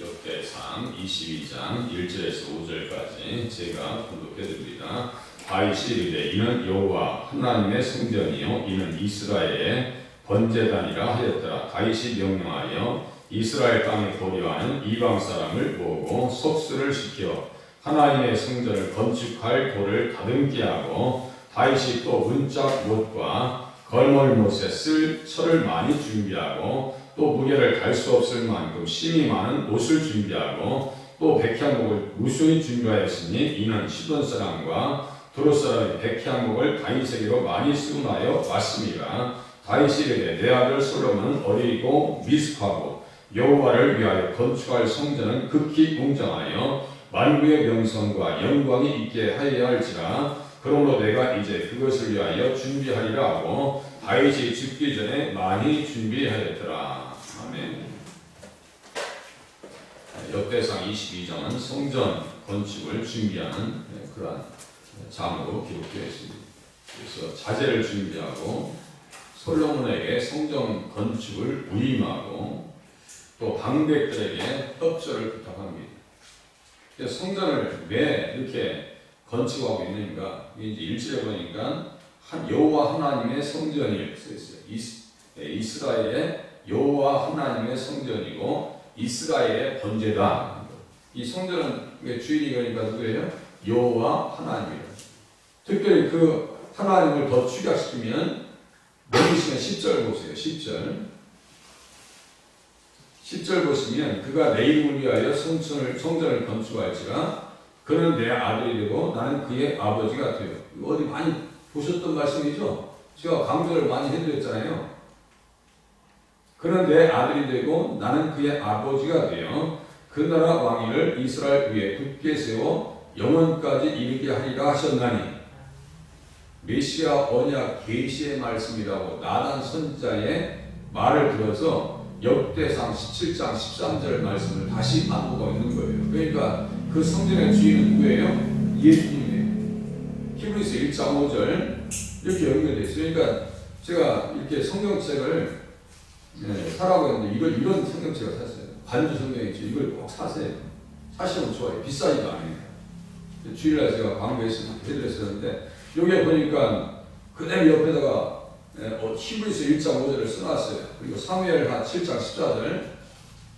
역대상 22장 1절에서 5절까지 제가 분독해 드립니다. 다윗이 이르되 이는 여호와 하나님의 성전이요 이는 이스라엘의 번제단이라 하였더라. 다윗이 명령하여 이스라엘 땅에 거류하는 이방 사람을 모으고 속수를 시켜 하나님의 성전을 건축할 돌을 다듬게 하고 다윗이 또 문짝 못과 걸머리못에 쓸 철을 많이 준비하고 또 무게를 달수 없을 만큼 심이 많은 옷을 준비하고 또 백향목을 무수히 준비하였으니 이는 시돈 사람과 두로 사람이 백향목을 다윗에게로 많이 수문하여 왔습니다. 이르되 내 아들 솔로몬은 어리고 미숙하고 여호와를 위하여 건축할 성전은 극히 웅장하여 만국의 명성과 영광이 있게 하여야 할지라 그러므로 내가 이제 그것을 위하여 준비하리라 하고 다윗이 죽기 전에 많이 준비하였더라. 역대상 22장은 성전 건축을 준비하는 그러한 장으로 기록되어 있습니다. 그래서 자재를 준비하고 솔로몬에게 성전 건축을 위임하고 또 방백들에게 협조를 부탁합니다. 성전을 왜 이렇게 건축하고 있는가? 이제 일절에 보니까 한 여호와 하나님의 성전이 써 있어요. 예, 이스라엘의 여호와 하나님의 성전이고 이스라엘의 번제다. 이 성전은 주인이 그러니까 누구예요? 여호와 하나님이에요. 특별히 그 하나님을 더 축약시키면 넘기시면 10절 보세요. 10절. 10절 보시면 그가 내 이름을 위하여 성전을, 성전을 건축할지라 그는 내 아들이 되고 나는 그의 아버지가 되요. 어디 많이 보셨던 말씀이죠? 제가 강조를 많이 해드렸잖아요. 그는 내 아들이 되고 나는 그의 아버지가 되어 그 나라 왕위를 이스라엘 위에 굳게 세워 영원까지 이르게 하리라 하셨나니 메시아 언약 계시의 말씀이라고 나단 선자의 말을 들어서 역대상 17장 13절 말씀을 다시 반복하고 있는 거예요. 그러니까 그 성전의 주인은 누구예요? 예수님이에요. 히브리서 1장 5절 이렇게 연결되어 있어요. 그러니까 제가 이렇게 성경책을 네, 사라고 했는데 이걸 이런 성경책을 샀어요. 반주 성경이죠. 이걸 꼭 사세요. 사시면 좋아요. 비싸지도 않아요. 주일날 제가 광고해서 해드렸었는데 여기에 보니까 그대로 옆에다가 예, 어, 히브리서 1장 5절을 써놨어요. 그리고 사무엘하 7장 14절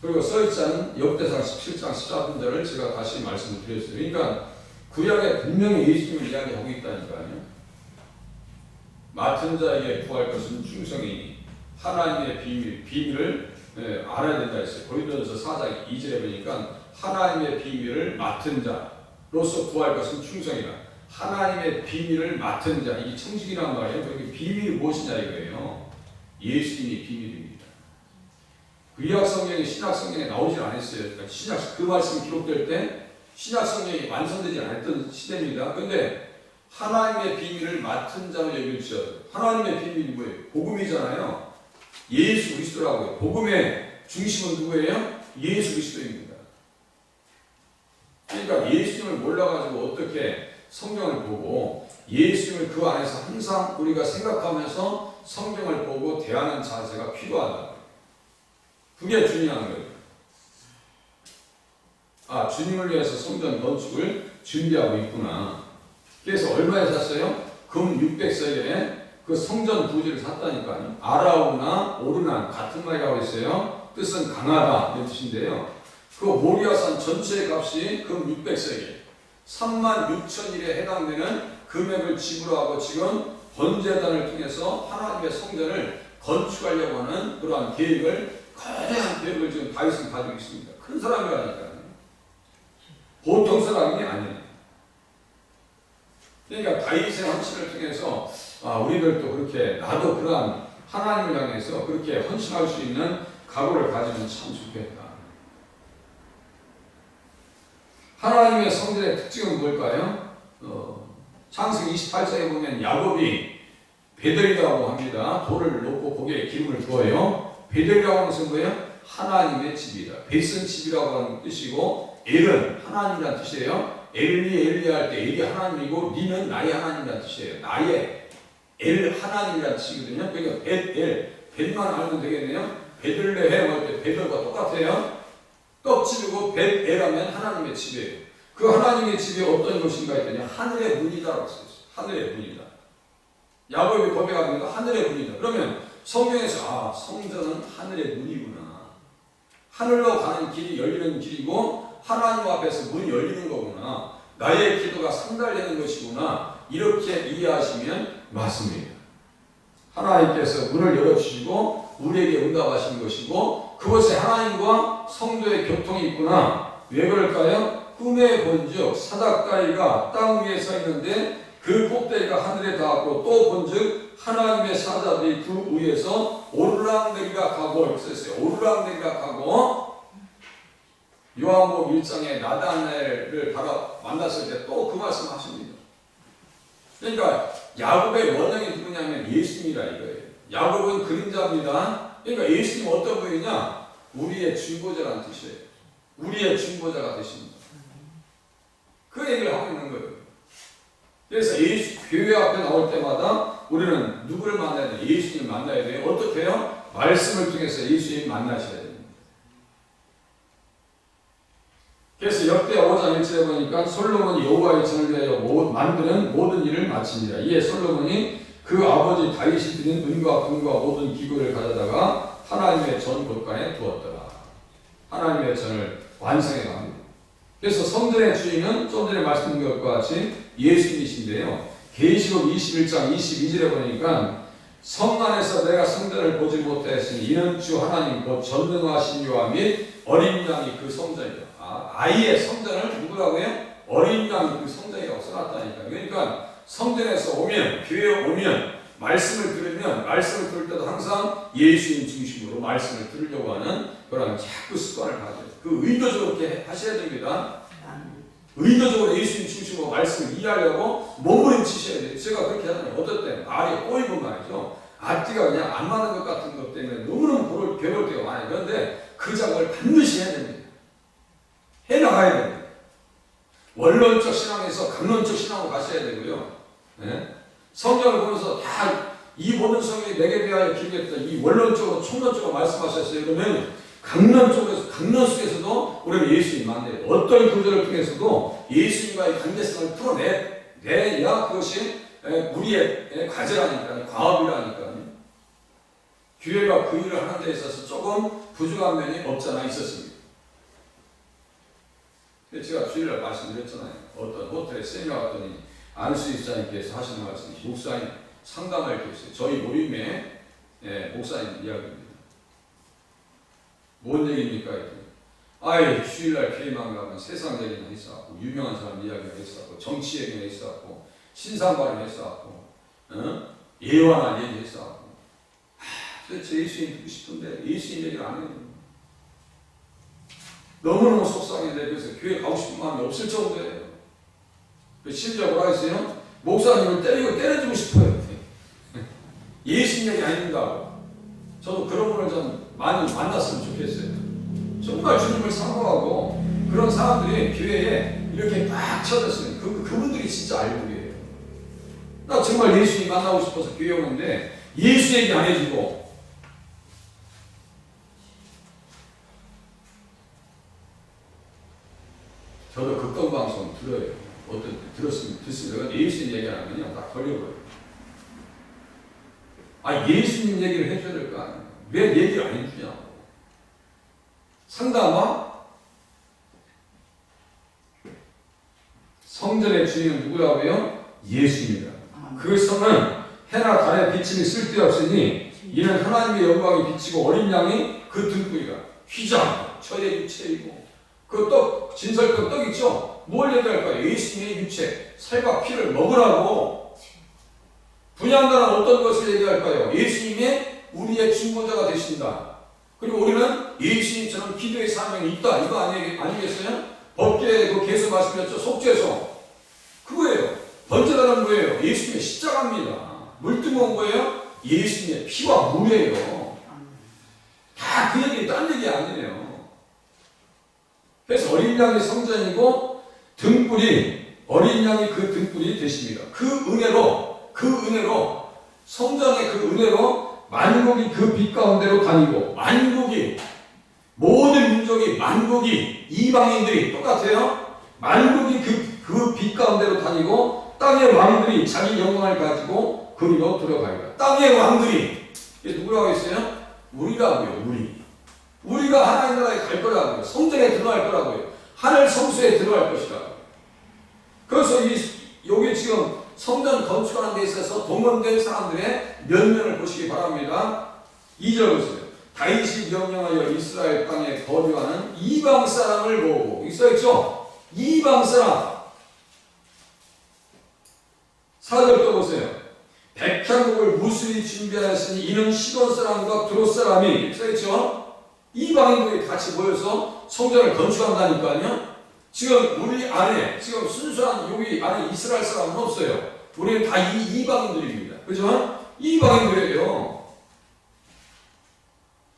그리고 써있자는 역대상 17장 14절을 제가 다시 말씀을 드렸어요. 그러니까 구약에 분명히 예수님을 이야기하고 있다니까요. 맡은 자에게 구할 것은 충성이니 하나님의 비밀, 비밀을 예, 알아야 된다 했어요. 고린도전서 4장 2절에 보니까 하나님의 비밀을 맡은 자로서 구할 것은 충성이라. 하나님의 비밀을 맡은 자, 이 청식이란 말이에요. 여기 비밀이 무엇이냐 이거예요. 예수님이 비밀입니다. 구약 성경이 신약 성경에 나오질 않았어요. 그러니까 신약 그 말씀 기록될 때 신약 성경이 완성되지 않았던 시대입니다. 근데 하나님의 비밀을 맡은 자로 여겨주셔. 하나님의 비밀이 뭐예요? 복음이잖아요. 예수 그리스도라고요. 복음의 중심은 누구예요? 예수 그리스도입니다. 그러니까 예수님을 몰라가지고 어떻게 성경을 보고 예수님을 그 안에서 항상 우리가 생각하면서 성경을 보고 대하는 자세가 필요하다. 그게 중요한 거예요. 아, 주님을 위해서 성전 건축을 준비하고 있구나. 그래서 얼마에 샀어요? 금 600세겔에 그 성전 부지를 샀다니까요. 아라우나 오르난 같은 말이라고 했어요. 뜻은 강하다 이런 뜻인데요. 그 모리아산 전체의 값이 금 600세겔, 3만 6천 일에 해당되는 금액을 지불하고 지금 번제단을 통해서 하나님의 성전을 건축하려고 하는 그러한 계획을 거대한 계획을 지금 다윗은 가지고 있습니다. 큰 사람이라니까요. 보통 사람이 아니에요. 그러니까 다윗의 헌신을 통해서 아, 우리들도 그렇게 나도 그러한 하나님을 향해서 그렇게 헌신할 수 있는 각오를 가지면 참 좋겠다. 하나님의 성전의 특징은 뭘까요? 어, 창세기 28장에 보면 야곱이 베델이라고 합니다. 돌을 놓고 거기에 기름을 부어요. 베델이라고 하는 것은 뭐예요? 하나님의 집이다. 베슨 집이라고 하는 뜻이고 엘은 하나님이라는 뜻이에요. 엘리 엘리 할 때 엘이 하나님이고 니는 나의 하나님이라는 뜻이에요. 나의 엘 하나님이라는 뜻이거든요. 그러니까 벳, 엘, 벳만 알면 되겠네요. 베들레헴 할때 베들과 똑같아요. 떡집이고 벳에라면 하나님의 집이에요. 그 하나님의 집이 어떤 곳인가 했더니 하늘의 문이다라고 써있어요. 하늘의 문이다. 야곱이 고백합니다. 하늘의 문이다. 그러면 성경에서 아 성전은 하늘의 문이구나. 하늘로 가는 길이 열리는 길이고 하나님 앞에서 문이 열리는 거구나. 나의 기도가 상달되는 것이구나. 이렇게 이해하시면 맞습니다. 하나님께서 문을 열어주시고 우리에게 응답하시는 것이고 그곳에 하나님과 성도의 교통이 있구나. 왜 그럴까요? 꿈에 본즉 사닥다리가 땅 위에 서 있는데 그 꼭대기가 하늘에 닿았고 또 본즉 하나님의 사자들이 그 위에서 오르락내리락 하고 있었어요. 오르락내리락 하고 요한복 1장에 나단엘을 바로 만났을 때 또 그 말씀 하십니다. 그러니까 야곱의 원형이 누구냐면 예수님이라 이거예요. 야곱은 그림자입니다. 그러니까 예수님 어떤 분이냐? 우리의 중보자라는 뜻이에요. 우리의 중보자가 되십니다. 그 얘기를 하고 있는 거예요. 그래서 예수, 교회 앞에 나올 때마다 우리는 누구를 만나야 돼요? 예수님 만나야 돼요. 어떻게 해요? 말씀을 통해서 예수님 만나셔야 됩니다. 그래서 역대 5장 1절에 보니까 솔로몬이 여호와의 전을 위하여 모- 만드는 모든 일을 마칩니다. 이에 솔로몬이 그 아버지 다윗이 드린 은과 금과 모든 기구를 가져다가 하나님의 전 곳간에 두었더라. 하나님의 전을 완성해 갑니다. 그래서 성전의 주인은 좀 전에 말씀드린 것과 같이 예수님이신데요. 계시록 21장 22절에 보니까 성 안에서 내가 성전을 보지 못하였으니 이는 주 하나님 곧 전능하신 및 어린 양이 그 성전이다. 아, 아이의 성전을 누구라고 해요? 어린 양이 그 성전이라고 써놨다니까. 그러니까 성전에서 오면 교회에 오면 말씀을 들으면 말씀을 들을 때도 항상 예수님 중심으로 말씀을 들으려고 하는 그런 자꾸 습관을 가져요. 그 의도적으로 하셔야 됩니다. 의도적으로 예수님 중심으로 말씀을 이해하려고 몸부림치셔야 돼요. 제가 그렇게 하잖아요. 어떨 때 말이 꼬이고 말이죠. 앞뒤가 그냥 안 맞는 것 같은 것 때문에 너무너무 괴로울 때가 많아요. 그런데 그 작업을 반드시 해야 됩니다. 해나가야 됩니다. 원론적 신앙에서 강론적 신앙으로 가셔야 되고요. 네? 성경을 보면서 다 이 모든 성경이 내게 대하여 기록했다. 이 원론적으로 총론적으로 말씀하셨어요. 그러면 강론 쪽에서 강론 속에서도 우리는 예수님 만나요. 어떤 구절을 통해서도 예수님과의 관계성을 풀어내야 그것이 에, 우리의 에, 과제라니까 과업이라니까. 교회가 그 일을 하는 데 있어서 조금 부족한 면이 없잖아 있었습니다. 제가 주일날 말씀드렸잖아요. 어떤 호텔에 세미나 갔더니 안수 입사님께서 하시는 말씀이 목사님 상담할 게 있어요. 저희 모임에 예, 목사님 이야기입니다. 뭔 얘기입니까? 아이 주일날 교회만 가면 세상 얘기나 있어갖고 유명한 사람 이야기가 있어갖고 정치 얘기가 있어갖고 신상 발언 있어갖고 어? 예언한 얘기 있어갖고 하, 도대체 예수님 듣고 싶은데 예수님 얘기를 안 해요. 너무너무 속상해요. 그래서 교회 가고 싶은 마음이 없을 정도예요. 그 심지어 뭐라 했어요? 목사님을 때리고 때려주고 싶어요. 얘기 아닙니다. 저도 그런 분을 좀 많이 만났으면 좋겠어요. 정말 주님을 사모하고 그런 사람들이 교회에 이렇게 막 쳐졌어요. 그, 그분들이 진짜 알고예요. 나 정말 예수님 만나고 싶어서 교회 오는데 예수 얘기 안 해주고 저도 극동 방송 들어요. 어떤 때 들었으면 듣습니다. 예수님 얘기 안 하면요 다 걸려버려요. 아 예수님 얘기를 해줘야 될 거 아니에요. 왜 얘기를 안 해주냐고. 상담아 성전의 주인은 누구라고요? 예수입니다. 그 성은 해나 달의 비침이 쓸데없으니 이는 하나님의 영광이 비치고 어린 양이 그 등불이라 휘장 저의 육체이고 그 떡 진설떡 떡 있죠? 뭘 얘기할까요? 예수님의 육체 살과 피를 먹으라고 분양가는 어떤 것을 얘기할까요? 예수님의 우리의 중보자가 되신다. 그리고 우리는 예수님처럼 기도의 사명이 있다. 이거 아니, 아니겠어요? 법계 그 계속 말씀드렸죠? 속죄소. 그거예요. 번제다는 거예요. 예수님의 십자가입니다. 물뜨거운 거예요? 예수님의 피와 물이에요. 다 그 얘기, 딴 얘기 아니에요. 그래서 어린 양이 성전이고 등불이 어린 양이 그 등불이 되십니다. 그 은혜로 그 은혜로 성전의 그 은혜로 만국이 그 빛 가운데로 다니고 만국이 모든 민족이 만국이 이방인들이 똑같아요. 만국이 그 그 빛 가운데로 다니고 땅의 왕들이 자기 영광을 가지고 그리로 들어가리라. 땅의 왕들이 이게 누구라고 했어요? 우리라고요. 우리. 우리가 하나님 나라에 갈 거라고요. 성전에 들어갈 거라고요. 하늘 성수에 들어갈 것이라고. 그래서 이 여기 지금 성전 건축하는 데 있어서 동원된 사람들의 면면을 보시기 바랍니다. 2절 보세요. 다윗이 명령하여 이스라엘 땅에 거류하는 이방 사람을 보고 있어있죠? 이방 사람. 4절 또 보세요. 백향목을 무수히 준비하였으니 이는 시돈 사람과 드롯 사람이 써있죠? 이방인들이 같이 모여서 성전을 건축한다니까요. 지금 우리 안에 지금 순수한 여기 안에 이스라엘 사람은 없어요. 우리는 다 이, 이방인 들입니다. 그죠? 이방인들에게요.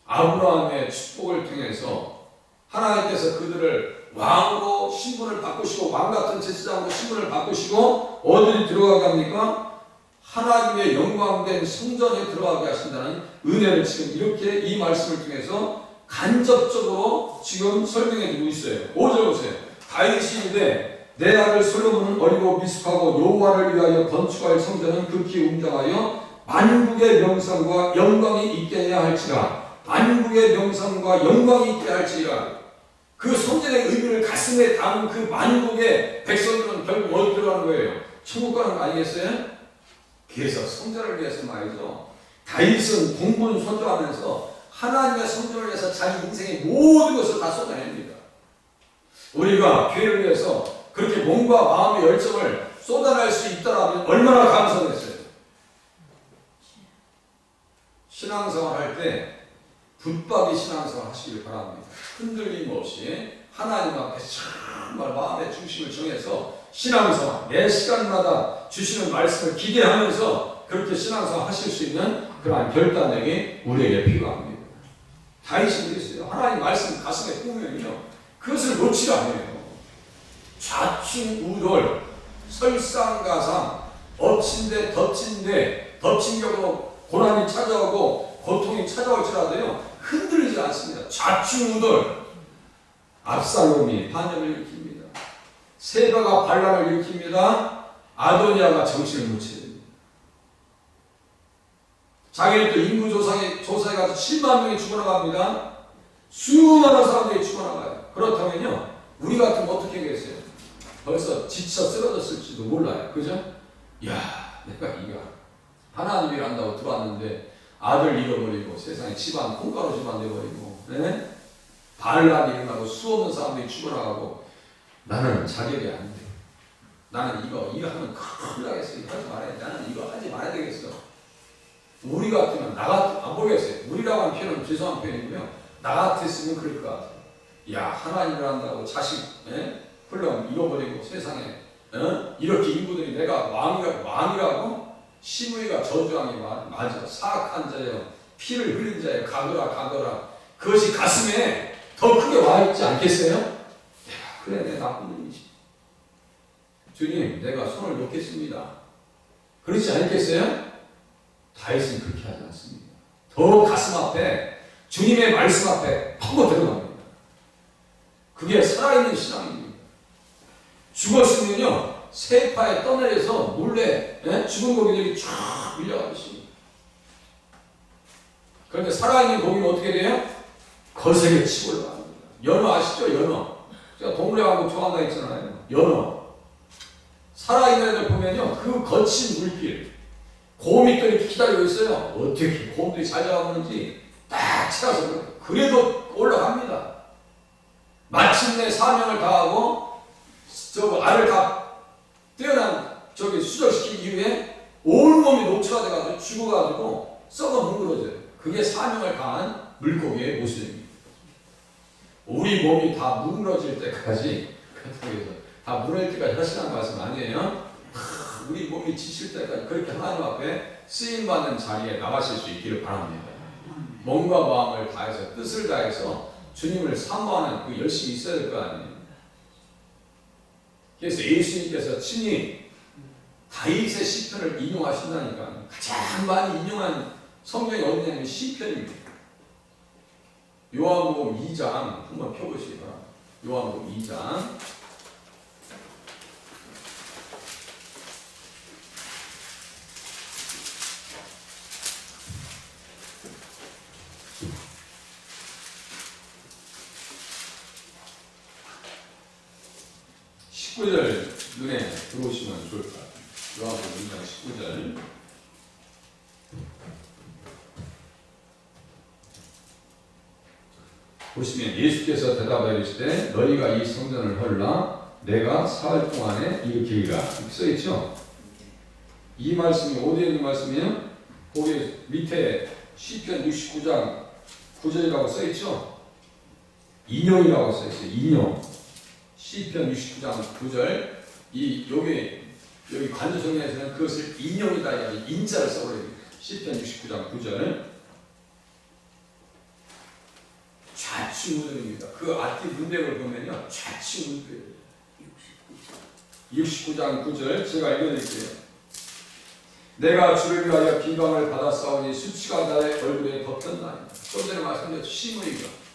아브라함의 축복을 통해서 하나님께서 그들을 왕으로 신분을 바꾸시고 왕 같은 제사장으로 신분을 바꾸시고 어디로 들어가게 합니까? 하나님의 영광된 성전에 들어가게 하신다는 은혜를 지금 이렇게 이 말씀을 통해서 간접적으로 지금 설명해 주고 있어요. 5절 보세요. 다윗이 이르되 내 아들 솔로몬은 어리고 미숙하고 여호와를 위하여 건축할 성전은 극히 웅장하여 만국의 명성과 영광이 있게 해야 할지라 만국의 명성과 영광이 있게 할지라 그 성전의 의미를 가슴에 담은 그 만국의 백성들은 결국 어디 들어가는 거예요? 천국 가는 거 아니겠어요? 그래서 성전을 위해서 말이죠. 다윗은 공분 선조하면서 하나님의 성전을 위해서 자기 인생의 모든 것을 다 쏟아냅니다. 우리가 교회를 위해서 그렇게 몸과 마음의 열정을 쏟아낼 수 있다면 얼마나 감사했어요. 신앙생활 할 때 붙박이 신앙생활 하시길 바랍니다. 흔들림 없이 하나님 앞에 정말 마음의 중심을 정해서 신앙생활 매 시간마다 주시는 말씀을 기대하면서 그렇게 신앙생활 하실 수 있는 그러한 결단력이 우리에게 필요합니다. 다윗이 그랬어요. 하나님 말씀 가슴에 품으면요. 그것을 놓지 않아요. 좌충우돌, 설상가상, 엎친데 덮친데 덮친 경우 고난이 찾아오고 고통이 찾아올지라도요. 흔들리지 않습니다. 좌충우돌. 압살롬이 반역을 일으킵니다. 세바가 반란을 일으킵니다. 아도니아가 정신을 못 차립니다. 자기는 또 인구 조사에, 조사에 가서 7만 명이 죽어나갑니다. 수많은 사람들이 죽어나가요. 그렇다면요, 우리 같으면 어떻게 하겠어요? 벌써 지쳐 쓰러졌을지도 몰라요. 그죠? 야 내가 이거 하나님이 한다고 들어왔는데 아들 잃어버리고 세상에 집안 콩가루 집안 돼버리고 네? 반란이 일어나고 수없는 사람들이 죽어나가고 나는 자격이 안 돼. 나는 이거 이거 하면 큰일 나겠어. 이거 하지 말아야 돼. 나는 이거 하지 말아야 되겠어. 우리 같으면 나 같, 안 보겠어요. 우리라고 하는 표현은 죄송한 표현이고요. 나 같았으면 그럴 것 같아요. 야, 하나님을 한다고 자식, 예? 흘럼 잃어버리고 세상에, 어? 이렇게 인구들이 내가 왕이라, 왕이라고? 시므이가 저주왕이 말, 맞아. 사악한 자여, 피를 흘린 자여, 가거라, 가거라. 그것이 가슴에 더 크게 와 있지 않겠어요? 야, 그래, 내 나쁜 놈이지. 주님, 내가 손을 놓겠습니다. 그렇지 않겠어요? 다윗은 그렇게 하지 않습니다. 더 가슴 앞에 주님의 말씀 앞에 파고 들어갑니다. 그게 살아있는 신앙입니다. 죽었으면요 세파에 떠내려서 몰래 예? 죽은 고기들이 쫙 밀려가듯이. 그런데 살아있는 고기는 어떻게 돼요? 거세게 치고 올라갑니다. 연어 아시죠? 연어. 제가 동물의 왕국 좋아한다 했잖아요. 연어. 살아있는 애들 보면요 그 거친 물길 곰이 또 이렇게 기다리고 있어요. 어떻게 곰들이 잘 잡았는지 딱 찾아서 그래도 올라갑니다. 마침내 사명을 다하고 저 알을 다 뛰어난 저기 수절시킨 이후에 온 몸이 녹초가 돼가지고 죽어가지고 썩어 뭉그러져요. 그게 사명을 다한 물고기의 모습입니다. 우리 몸이 다 뭉그러질 때까지 그렇다고 다 무너질 때까지 하시는 말씀 아니에요? 우리 몸이 지칠 때까지 그렇게 하나님 앞에 쓰임 받는 자리에 나가실 수 있기를 바랍니다. 몸과 마음을 다해서 뜻을 다해서 주님을 사모하는 그 열심이 있어야 될 거 아니에요. 그래서 예수님께서 친히 다윗의 시편을 인용하신다니까 가장 많이 인용한 성경이 어디냐면 시편입니다. 요한복음 2장 한번 펴보시기. 요한복음 2장 십구절 눈에 들어오시면 좋을 것 같아요. 요한복음 2장 19절 보시면 예수께서 대답하여 이르시되 너희가 이 성전을 헐라. 내가 사흘 동안에 일으키리라. 이렇게 써있죠? 이 말씀이 어디에 있는 말씀이에요? 거기 밑에 시편 69장 9절이라고 써있죠? 인용이라고 써있어요. 인용 시편 69장 9절 이 여기 여기 관조성에서는 그것을 인용이다 이야기 인자를 써버려요 시편 69장 9절 좌측우등입니다. 그 앞뒤 문맥을 보면요. 좌측우등이에요. 69장 9절 제가 읽어드릴게요. 내가 주를 위하여 비방을 받았사오니 수치가 나의 얼굴에 덮였나이다. 좀 전에 말씀드렸죠. 시므이가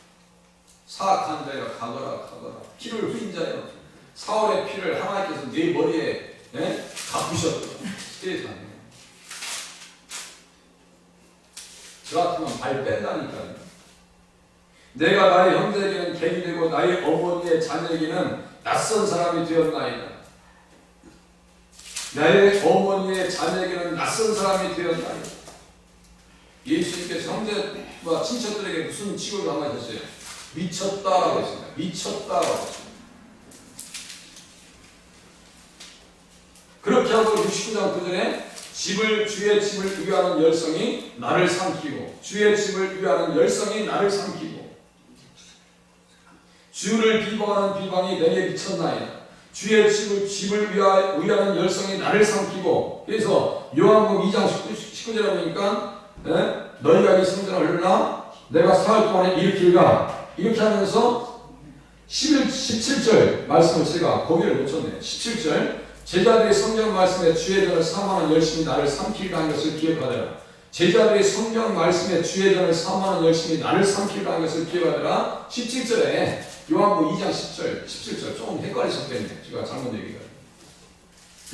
사악한 자여 가거라 가거라 피를 흘린 자여 사울의 피를 하나님께서 네 머리에 예? 갚으셨다. 세상에 저 같으면 발 뺀다니까요. 내가 나의 형제에게는 갱이 되고 나의 어머니의 자녀에게는 낯선 사람이 되었나이다. 나의 어머니의 자녀에게는 낯선 사람이 되었나이다. 예수님께서 형제와 친척들에게 무슨 취급을 당하셨어요? 미쳤다라고 했습니다. 미쳤다라고 했습니다. 그렇게 하고 69장 9절에 집을 주의 집을 위하는 열성이 나를 삼키고 주의 집을 위하는 열성이 나를 삼키고 주를 비방하는 비방이 내게 미쳤나이다. 주의 집을, 집을 위하, 위하는 열성이 나를 삼키고 그래서 요한복음 2장 19, 절에 보니까 예? 너희가 이 성전을 흘러나 내가 사흘 동안에 일으킬까 이렇게 하면서 11, 17절 말씀을 제가 거기를 놓쳤네 17절 제자들의 성경 말씀에 주의 전을 사모하는 열심히 나를 삼킬까 하는 것을 기억하더라 제자들의 성경 말씀에 주의 전을 사모하는 열심히 나를 삼킬까 하는 것을 기억하더라 17절에 요한복음 2장 10절, 17절 조금 헷갈리셨겠네. 제가 잘못 얘기가.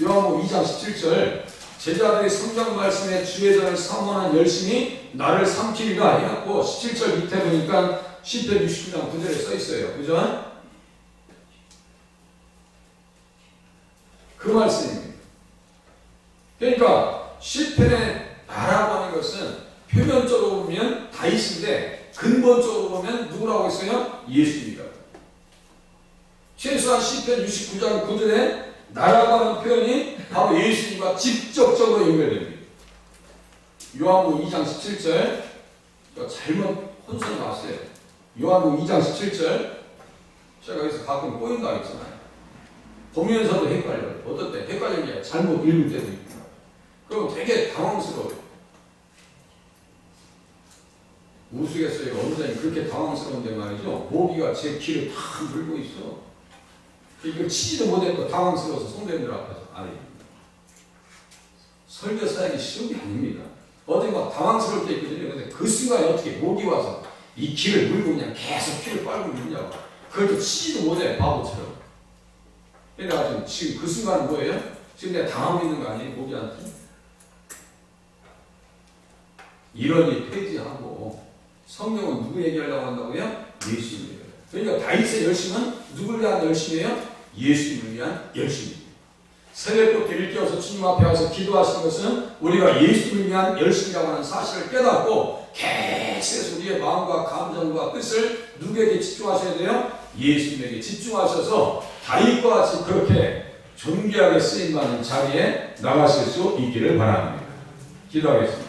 요한복음 2장 17절 제자들이 성경 말씀에 주의 전을 사모하는 열심히 나를 삼키리라 해갖고 17절 밑에 보니까 10편 69장 9절에 써 있어요. 그죠? 그 말씀입니다. 그러니까 10편에 나라고 하는 것은 표면적으로 보면 다윗인데 근본적으로 보면 누구라고 했어요? 예수입니다. 최소한 10편 69장 9절에 나라고 하는 표현이 바로 예수님과 직접적으로 연결됩니다. 요한복음 2장 17절 잘못 혼선이 나왔어요. 요한복음 2장 17절 제가 여기서 가끔 꼬인다 했잖아요. 보면서도 헷갈려요. 어떨 때 헷갈리는 게 잘못 읽을 때도 있고 그럼 되게 당황스러워요. 우스갯소리가 원장이 그렇게 당황스러운데 말이죠. 모기가 제 귀를 다 물고 있어. 이걸 치지도 못했고 당황스러워서 성도님들 앞에서 아니 설교 사역이 쉬운 게 아닙니다. 어디 막 당황스러울 때 있거든요. 근데 그 순간에 어떻게 목이 와서 이 귀를 물고 그냥 계속 귀를 빨고 있냐고. 그걸 또 치지도 못해 바보처럼. 그래가지고 지금 그 순간은 뭐예요? 지금 내가 당하고 있는 거 아니에요? 목이한테? 이러니 폐지하고 성경은 누구 얘기하려고 한다고요? 예수님. 그러니까 다윗의 열심은 누구를 위한 열심이에요? 예수님을 위한 열심입니다. 새벽부터 일깨워서 주님 앞에 와서 기도하시는 것은 우리가 예수님을 위한 열심이라고 하는 사실을 깨닫고 계속해서 우리의 마음과 감정과 뜻을 누구에게 집중하셔야 돼요? 예수님에게 집중하셔서 다윗과 같이 그렇게 존귀하게 쓰임받는 자리에 나가실 수 있기를 바랍니다. 기도하겠습니다.